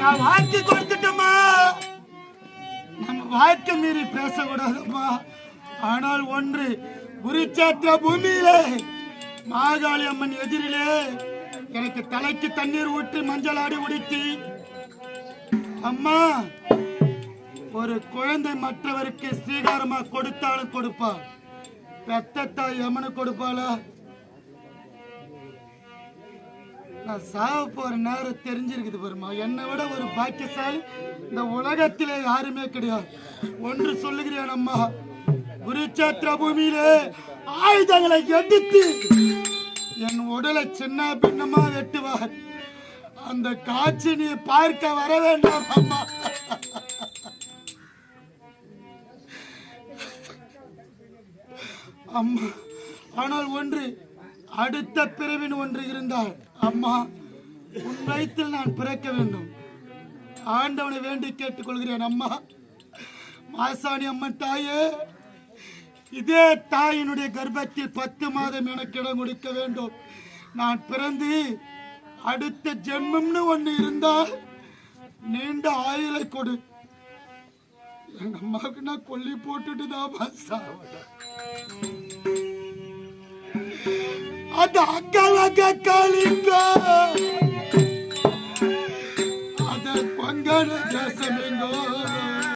நான் வாக்கு கொடுத்துட்டோமா நம்ம வாக்கு மீறி பேசக்கூடாதம்மா. ஆனால் ஒன்று குருச்சேத்திர பூமியிலே மாகாளி அம்மன் எதிரிலே எனக்கு தலைக்கு தண்ணீர் ஊற்றி மஞ்சள் ஆடி உடுத்தி அம்மா ஒரு குழந்தை மற்றவருக்கு ஸ்ரீகாரமா கொடுத்தாலும் கொடுப்பா பெத்த தாய் யமனு கொடுப்பாளா? நான் சாக போற நேரம் தெரிஞ்சிருக்குது பெருமா என்னை விட ஒரு பாக்கியசாலி இந்த உலகத்திலே யாருமே கிடையாது. ஒன்று சொல்லுகிறேன் அம்மா. குருச்சேத்திர பூமியிலே ஆயுதங்களை எடுத்து என் உடலை சின்ன பின்னமா வெட்டுவார் அந்த காட்சி நீ பார்க்க வர வேண்டாம் அம்மா. அம்மா ஆனால் ஒன்று அடுத்த பிறவின் ஒன்று இருந்தால் அம்மா உன் வயிற்றில் நான் பிறக்க வேண்டும். ஆண்டவனை வேண்டி கேட்டுக்கொள்கிறேன் அம்மா. மாசாணி அம்மன் தாயே இதே தாயினுடைய கர்ப்பத்தில் பத்து மாதம் எனக்கு இடம் கொடுக்க வேண்டும். நான் பிறந்து அடுத்த ஜென்மம்னு ஒன்று இருந்தால் நீண்ட ஆயுளை கொடு. எங்க அம்மாவுக்கு நான் கொல்லி போட்டுட்டு தான் அந்த அக்காலக்க காளிங்க அத கொங்கண தேசம்